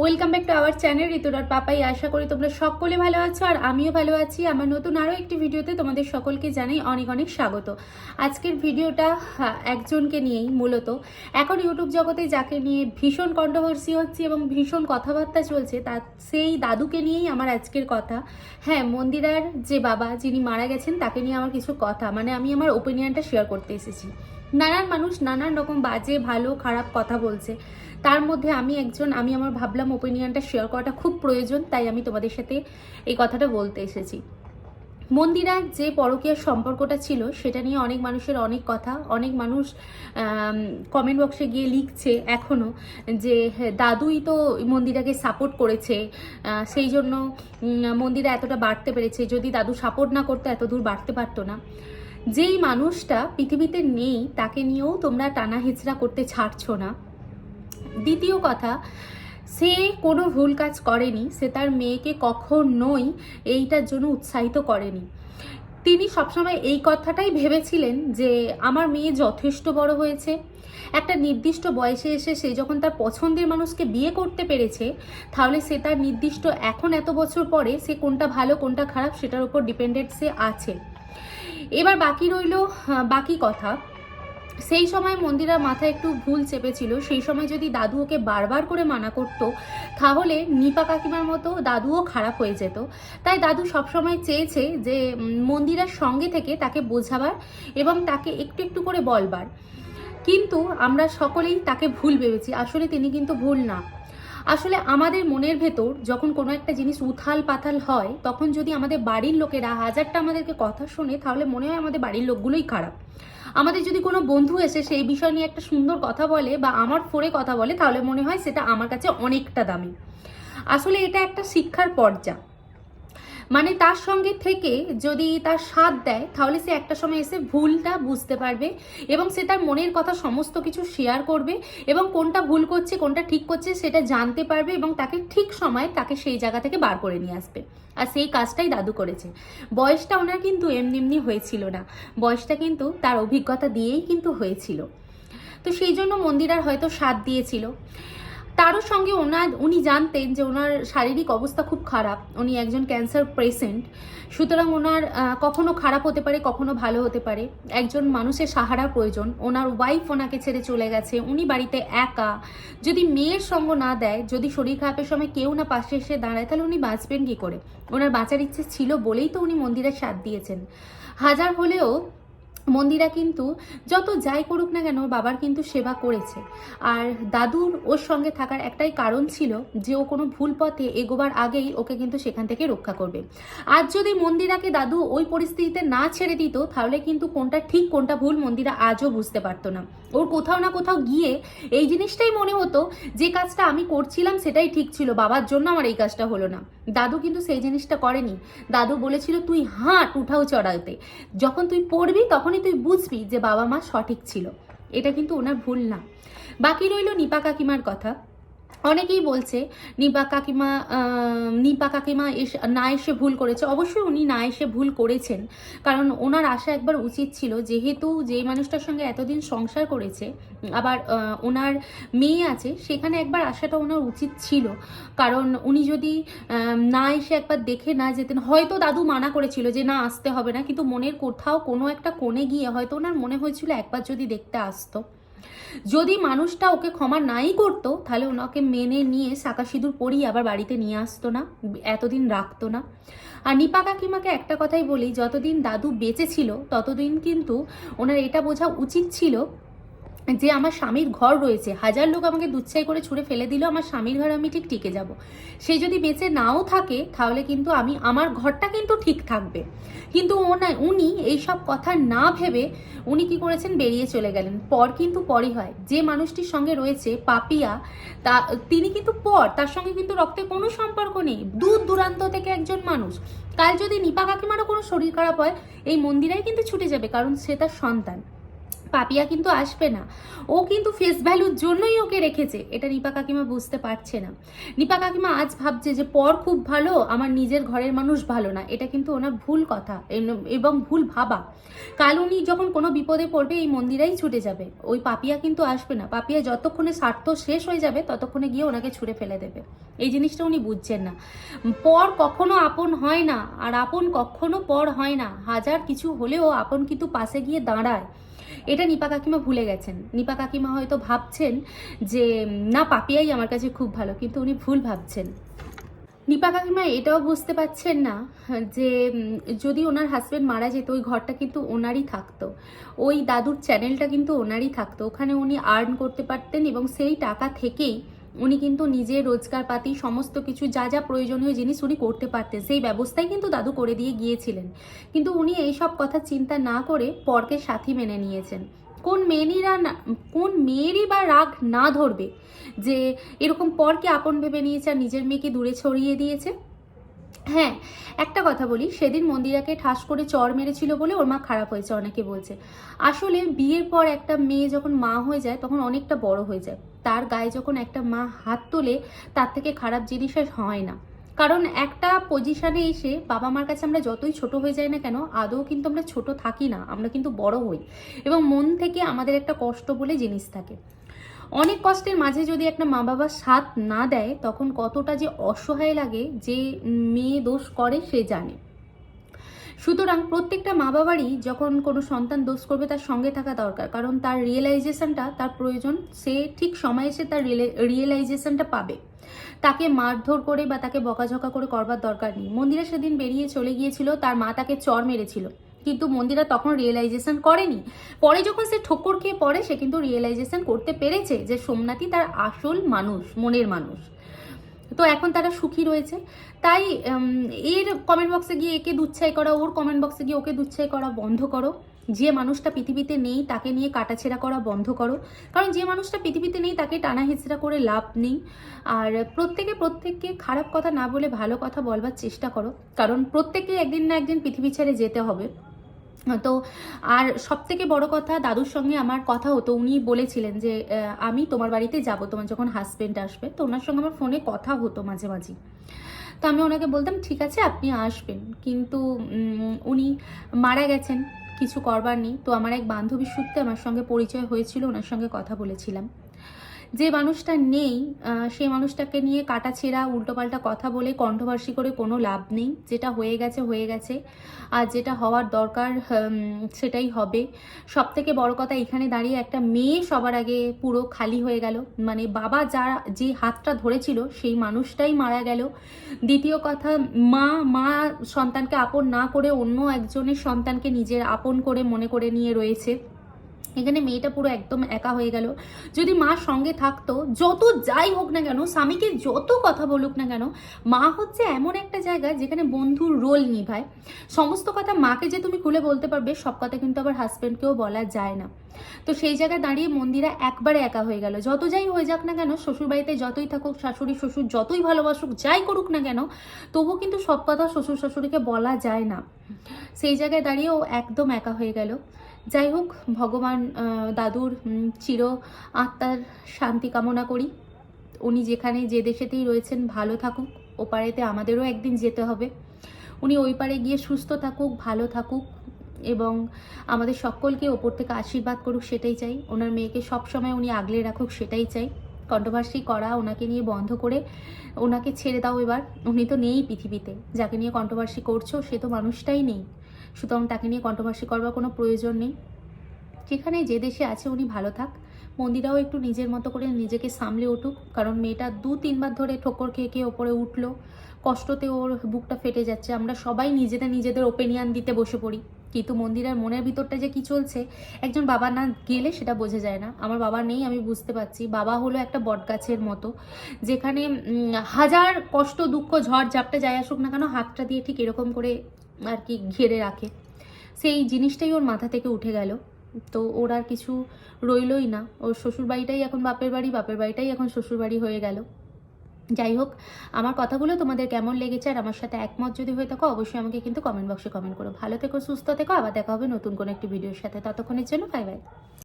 Welcome back to our channel ঋতুরার Papai আশা করি তোমরা সকলে ভালো আছো আর আমিও ভালো আছি। আমার নতুন আরও একটি ভিডিওতে তোমাদের সকলকে জানাই অনেক অনেক স্বাগত। আজকের ভিডিওটা একজনকে নিয়েই মূলত। এখন ইউটিউব জগতে যাকে নিয়ে ভীষণ কন্ট্রোভার্সি হচ্ছে এবং ভীষণ কথাবার্তা চলছে তা সেই দাদুকে নিয়েই আমার আজকের কথা। হ্যাঁ মন্দিরার যে বাবা যিনি মারা গেছেন, তাকে নিয়ে আমার কিছু কথা মানে আমি আমার ওপিনিয়নটা শেয়ার করতে এসেছি। নানান মানুষ নানান রকম বাজে ভালো খারাপ কথা বলছে। তার মধ্যে আমি একজন আমি আমার ভাবলাম ওপিনিয়নটা শেয়ার করাটা খুব প্রয়োজন তাই আমি তোমাদের সাথে এই কথাটা বলতে এসেছি। মন্দিরার যে পরকীয়ার সম্পর্কটা ছিল সেটা নিয়ে অনেক মানুষের অনেক কথা অনেক মানুষ কমেন্ট বক্সে গিয়ে লিখছে এখনও যে হ্যাঁ, দাদুই তো মন্দিরাকে সাপোর্ট করেছে সেই জন্য মন্দিরা এতটা বাড়তে পেরেছে। যদি দাদু সাপোর্ট না করতো এত দূর বাড়তে পারতো না। যেই মানুষটা পৃথিবীতে নেই, তাকে নিয়েও তোমরা টানা হেচড়া করতে ছাড়ছো না। দ্বিতীয় কথা, সে কোনো ভুল কাজ করেনি, সে তার মেয়েকে কখনোই এইটার জন্য উৎসাহিত করেনি। তিনি সবসময় এই কথাটাই ভেবেছিলেন যে, আমার মেয়ে যথেষ্ট বড় হয়েছে। একটা নির্দিষ্ট বয়সে এসে সে যখন তার পছন্দের মানুষকে বিয়ে করতে পেরেছে, তাহলে সে তার নির্দিষ্ট এখন এত বছর পরে সে কোনটা ভালো, কোনটা খারাপ, সেটার উপর ডিপেন্ডেন্ট সে আছে। এবার বাকি রইল বাকি কথা। সেই সময় মন্দিরার মাথায় একটু ভুল চেপেছিল, সেই সময় যদি দাদু ওকে বারবার করে মানা করত, তাহলে নিপা কাকিমার মতো দাদুও খারাপ হয়ে যেত। তাই দাদু সবসময় চেয়েছে যে মন্দিরার সঙ্গে থেকে তাকে বোঝাবার এবং তাকে একটু একটু করে বলবার। কিন্তু আমরা সকলেই তাকে ভুল ভেবেছি, আসলে তিনি কিন্তু ভুল না। আসলে আমাদের মনের ভেতর যখন কোনো একটা জিনিস উথাল পাথাল হয়, তখন যদি আমাদের বাড়ির লোকেরা হাজারটা আমাদেরকে কথা শোনে, তাহলে মনে হয় আমাদের বাড়ির লোকগুলোই খারাপ। আমাদের যদি কোনো বন্ধু এসে সেই বিষয় নিয়ে একটা সুন্দর কথা বলে বা আমার ফোরে কথা বলে, তাহলে মনে হয় সেটা আমার কাছে অনেকটা দামি। আসলে এটা একটা শিক্ষার পর্যা। মানে তার সঙ্গে থেকে যদি তার সাথ দেয়, তাহলে সে একটা সময় এসে ভুলটা বুঝতে পারবে এবং সে তার মনের কথা সমস্ত কিছু শেয়ার করবে এবং কোনটা ভুল করছে, কোনটা ঠিক করছে সেটা জানতে পারবে এবং তাকে ঠিক সময় তাকে সেই জায়গা থেকে বার করে নিয়ে আসবে। আর সেই কাজটাই দাদু করেছে। বয়সটা ওনার কিন্তু এমনি এমনি হয়েছিল না। বয়সটা কিন্তু তার অভিজ্ঞতা দিয়েই কিন্তু হয়েছিল। তো সেই জন্য মন্দিরার হয়তো সাথ দিয়েছিল। তারও সঙ্গে ওনার উনি জানতেন যে ওনার শারীরিক অবস্থা খুব খারাপ। উনি একজন ক্যান্সার পেশেন্ট সুতরাং ওনার কখনো খারাপ হতে পারে, কখনো ভালো হতে পারে। একজন মানুষের সাহারা প্রয়োজন। ওনার ওয়াইফ ওনাকে ছেড়ে চলে গেছে। উনি বাড়িতে একা। যদি মেয়ের সঙ্গ না দেয়, যদি শরীর খারাপের সময় কেউ না পাশে এসে দাঁড়ায়, তাহলে উনি বাঁচবেন কী করে? ওনার বাঁচার ইচ্ছে ছিল বলেই তো উনি মন্দিরের সাথ দিয়েছেন। হাজার হলেও মন্দিরা কিন্তু যত যাই করুক না কেন বাবার কিন্তু সেবা করেছে। আর দাদুর ওর সঙ্গে থাকার একটাই কারণ ছিল যে ও কোনো ভুল পথে এগোবার আগেই ওকে কিন্তু সেখান থেকে রক্ষা করবে। আজ যদি মন্দিরাকে দাদু ওই পরিস্থিতিতে না ছেড়ে দিত, তাহলে কিন্তু কোনটা ঠিক, কোনটা ভুল মন্দিরা আজও বুঝতে পারতো না। ওর কোথাও না কোথাও গিয়ে এই জিনিসটাই মনে হতো যে কাজটা আমি করছিলাম সেটাই ঠিক ছিল, বাবার জন্য আমার এই কাজটা হলো না। দাদু কিন্তু সেই জিনিসটা করেনি। দাদু বলেছিল, তুই হাঁট উঠাও চড়াতে যখন তুই পড়বি তখনই তুই বুঝবি যে বাবা মা সঠিক ছিল। এটা কিন্তু ওনার ভুল না। বাকি রইল নিপা কাকিমার কথা। অনেকেই বলছে, নিপা কাকিমা নিপা কাকিমা এসে, না এসে ভুল করেছে। অবশ্যই উনি না এসে ভুল করেছেন। কারণ ওনার আশা একবার উচিত ছিল, যেহেতু যে মানুষটার সঙ্গে এতদিন সংসার করেছে, আবার ওনার মেয়ে আছে, সেখানে একবার আসাটা ওনার উচিত ছিল। কারণ উনি যদি না এসে একবার দেখে না যেতেন, হয়তো দাদু মানা করেছিল যে না, আসতে হবে না, কিন্তু মনের কোথাও কোনো একটা কোণে গিয়ে হয়তো ওনার মনে হয়েছিল একবার যদি দেখতে আসতো। যদি মানুষটা ওকে ক্ষমা নাই করতো, তাহলে ওনাকে মেনে নিয়ে সাকা সিঁদুর পরিয়ে আবার বাড়িতে নিয়ে আসতো না, এতদিন রাখতো না। আর নিপা কাকিমাকে একটা কথাই বলি, যতদিন দাদু বেঁচে ছিল, ততদিন কিন্তু ওনার এটা বোঝা উচিত ছিল যে আমার স্বামীর ঘর রয়েছে, হাজার লোক আমাকে দুচ্ছাই করে ছুঁড়ে ফেলে দিল, আমার স্বামীর ঘরে আমি ঠিক টিকে যাব। সে যদি বেঁচে নাও থাকে, তাহলে কিন্তু আমি, আমার ঘরটা কিন্তু ঠিক থাকবে। কিন্তু ওনা উনি এইসব কথা না ভেবে উনি কি করেছেন? বেরিয়ে চলে গেলেন। পর কিন্তু পরই হয়। যে মানুষটির সঙ্গে রয়েছে, পাপিয়া, তা, তিনি কিন্তু পর, তার সঙ্গে কিন্তু রক্তে কোনো সম্পর্ক নেই। দূর দূরান্ত থেকে একজন মানুষ। কাল যদি নিপা কাকিমারও কোনো শরীর খারাপ হয়, এই মন্দিরাই কিন্তু ছুটে যাবে, কারণ সে তার সন্তান। পাপিয়া কিন্তু আসবে না। ও কিন্তু ফেস ভ্যালুর জন্যই ওকে রেখেছে। এটা নিপা কাকিমা বুঝতে পারছে না। নিপা কাকিমা আজ ভাবছে যে, পর খুব ভালো, আমার নিজের ঘরের মানুষ ভালো না। এটা কিন্তু ওনার ভুল কথা এবং ভুল ভাবা। কাল উনি যখন কোনো বিপদে পড়বে, এই মন্দিরেই ছুটে যাবে। ওই পাপিয়া কিন্তু আসবে না। পাপিয়া যতক্ষণে স্বার্থ শেষ হয়ে যাবে, ততক্ষণে গিয়ে ওনাকে ছুঁড়ে ফেলে দেবে। এই জিনিসটা উনি বুঝছেন না। পর কখনো আপন হয় না, আর আপন কখনো পর হয় না। হাজার কিছু হলেও আপন কিন্তু পাশে গিয়ে দাঁড়ায়। এটা নিপা কাকিমা ভুলে গেছেন। নিপা কাকিমা হয়তো ভাবছেন যে, না, পাপিয়াই আমার কাছে খুব ভালো। কিন্তু উনি ভুল ভাবছেন। নিপা কাকিমা এটাও বুঝতে পারছেন না, যে যদি ওনার হাজব্যান্ড মারা যেত, ওই ঘরটা কিন্তু ওনারই থাকতো। ওই দাদুর চ্যানেলটা কিন্তু ওনারই থাকতো। ওখানে উনি আর্ন করতে পারতেন এবং সেই টাকা থেকেই উনি কিন্তু নিজের রোজগারপাতি, সমস্ত কিছু যা যা প্রয়োজনীয় জিনিস উনি করতে পারতেন, সেই ব্যবস্থাই কিন্তু দাদু করে দিয়ে গিয়েছিলেন। কিন্তু উনি এই সব কথা চিন্তা না করে পরকে সাথী মেনে নিয়েছেন। কোন মেয়েরা না, কোন মেয়েরই বা রাগ না ধরবে যে এরকম পরকে আপন ভেবে নিয়েছে আর নিজের মেয়েকে দূরে ছড়িয়ে দিয়েছে? হ্যাঁ একটা কথা বলি, সেদিন মন্দিরাকে ঠাস করে চর মেরেছিল বলে ওর মা খারাপ হয়েছে, অনেকে বলছে। আসলে বিয়ের পর একটা মেয়ে যখন মা হয়ে যায়, তখন অনেকটা বড় হয়ে যায়। তার গায়ে যখন একটা মা হাত তোলে, তার থেকে খারাপ জিনিস আর হয় না। কারণ একটা পজিশনে এসে বাবা মার কাছে আমরা যতই ছোট হয়ে যাই না কেন, আদৌ কিন্তু আমরা ছোট থাকি না, আমরা কিন্তু বড় হই। এবং মন থেকে আমাদের একটা কষ্ট বলে জিনিস থাকে। অনেক কষ্টের মাঝে যদি একটা মা বাবা সাথ না দেয়, তখন কতটা যে অসহায় লাগে যে মেয়ে দোষ করে সে জানে। সুতরাং প্রত্যেকটা মা বাবারই যখন কোনো সন্তান দোষ করবে, তার সঙ্গে থাকা দরকার। কারণ তার রিয়েলাইজেশনটা তার প্রয়োজন, সে ঠিক সময়ে এসে তার রিয়েলাইজেশনটা পাবে। তাকে মারধর করে বা তাকে বকাঝকা করে করবার দরকার নেই। মন্দিরা সেদিন বেরিয়ে চলে গিয়েছিল, তার মা তাকে চর মেরেছিল। কিন্তু মন্দিরা তখন রিয়েলাইজেশন করেনি। পরে যখন সে ঠোকর খেয়ে পড়ে, সে কিন্তু রিয়েলাইজেশন করতে পেরেছে যে সোমনাথই তার আসল মানুষ, মনের মানুষ। তো এখন তারা সুখী রয়েছে। তাই এর কমেন্ট বক্সে গিয়ে একে দুচ্ছাই করা, ওর কমেন্ট বক্সে গিয়ে ওকে দুচ্ছাই করা বন্ধ করো। যে মানুষটা পৃথিবীতে নেই, তাকে নিয়ে কাটাছেড়া করা বন্ধ করো। কারণ যে মানুষটা পৃথিবীতে নেই, তাকে টানা হেঁচড়া করে লাভ নেই। আর প্রত্যেকে প্রত্যেককে খারাপ কথা না বলে ভালো কথা বলবার চেষ্টা করো। কারণ প্রত্যেকে একদিন না একদিন পৃথিবী ছেড়ে যেতে হবে। তো আর সব থেকে বড় কথা দাদুর সঙ্গে আমার কথা হতো, উনি বলেছিলেন যে আমি তোমার বাড়িতে যাব, তোমার যখন হাজব্যান্ড আসবে। তো ওনার সঙ্গে আমার ফোনে কথা হতো মাঝে মাঝে। তো আমি ওনাকে বলতাম, ঠিক আছে, আপনি আসবেন। কিন্তু উনি মারা গেছেন, কিছু করবার নেই। তো আমার এক বান্ধবীর সূত্রে আমার সঙ্গে পরিচয় হয়েছিল, ওনার সঙ্গে কথা বলেছিলাম। যে মানুষটা নেই সেই মানুষটাকে নিয়ে কাটাছেঁড়া, উল্টোপাল্টা কথা বলে কণ্ঠভার্সি করে কোনো লাভ নেই। যেটা হয়ে গেছে হয়ে গেছে। আর যেটা হওয়ার দরকার সেটাই হবে। সব থেকে বড় কথা, এখানে দাঁড়িয়ে একটা মেয়ে সবার আগে পুরো খালি হয়ে গেল। মানে বাবা যা, যে হাতটা ধরেছিল, সেই মানুষটাই মারা গেল। দ্বিতীয় কথা, মা মা সন্তানকে আপন না করে অন্য একজনের সন্তানকে নিজের আপন করে মনে করে নিয়ে রয়েছে। এখানে মেয়েটা পুরো একদম একা হয়ে গেল। যদি মা সঙ্গে থাকতো, যত যাই হোক না কেন, স্বামীকে যত কথা বলুক না কেন, মা হচ্ছে এমন একটা জায়গা যেখানে বন্ধুর রোল নিভায় সমস্ত কথা মাকে যে তুমি খুলে বলতে পারবে, সব কথা কিন্তু আবার হাজব্যান্ডকেও বলা যায় না। তো সেই জায়গায় দাঁড়িয়ে মন্দিরা একবারে একা হয়ে গেল। যত যাই হয়ে যাক না কেন, শ্বশুরবাড়িতে যতই থাকুক, শাশুড়ি, শ্বশুর যতই ভালোবাসুক, যাই করুক না কেন তবু কিন্তু সব কথা শ্বশুর শাশুড়িকে বলা যায় না। সেই জায়গায় দাঁড়িয়ে ও একদম একা হয়ে গেল। যাই হোক, ভগবান দাদুর চির আত্মার শান্তি কামনা করি। উনি যেখানে যে দেশেতেই রয়েছেন, ভালো থাকুক। ওপারেতে আমাদেরও একদিন যেতে হবে। উনি ওই পারে গিয়ে সুস্থ থাকুক, ভালো থাকুক এবং আমাদের সকলকে ওপর থেকে আশীর্বাদ করুক, সেটাই চাই। ওনার মেয়েকে সবসময় উনি আগলে রাখুক, সেটাই চাই। কন্ট্রোভার্সি করা, ওনাকে নিয়ে বন্ধ করে ওনাকে ছেড়ে দাও এবার। উনি তো নেই পৃথিবীতে। যাকে নিয়ে কন্ট্রোভার্সি করছ, সে তো মানুষটাই নেই। সুতরাং তাকে নিয়ে কন্ট্রোভার্সি করবার কোনো প্রয়োজন নেই। যেখানে যে দেশে আছে উনি ভালো থাক। মন্দিরাও একটু নিজের মতো করে নিজেকে সামলে উঠুক। কারণ মেয়েটা দু তিনবার ধরে ঠোকর খেয়ে খেয়ে ওপরে উঠল। কষ্টতে ওর বুকটা ফেটে যাচ্ছে। আমরা সবাই নিজেদের নিজেদের ওপিনিয়ন দিতে বসে পড়ি। কিন্তু মন্দিরের মনের ভিতরটা যে কি চলছে, একজন বাবা না গেলে সেটা বোঝা যায় না। আমার বাবা নেই, আমি বুঝতে পারছি। বাবা হলো একটা বটগাছের মতো। যেখানে হাজার কষ্ট, দুঃখ, ঝড় ঝাপটা যাই আসুক না কেন, হাতটা দিয়ে ঠিক এরকম করে আর কি ঘিরে রাখে। সেই জিনিসটাই ওর মাথা থেকে উঠে গেল। তো ওর আর কিছু রইলই না। ওর শ্বশুর বাড়িটাই এখন বাপের বাড়ি, বাপের বাড়িটাই এখন শ্বশুর বাড়ি হয়ে গেল। যাই হোক, আমার কথাগুলো তোমাদের কেমন লেগেছে আর আমার সাথে একমত যদি হয়ে থাকো, অবশ্যই আমাকে কিন্তু কমেন্ট বক্সে কমেন্ট করো। ভালো থেকো, সুস্থ থেকো, আবার দেখা হবে নতুন কোনো একটি ভিডিওর সাথে। ততক্ষণের জন্য বাই বাই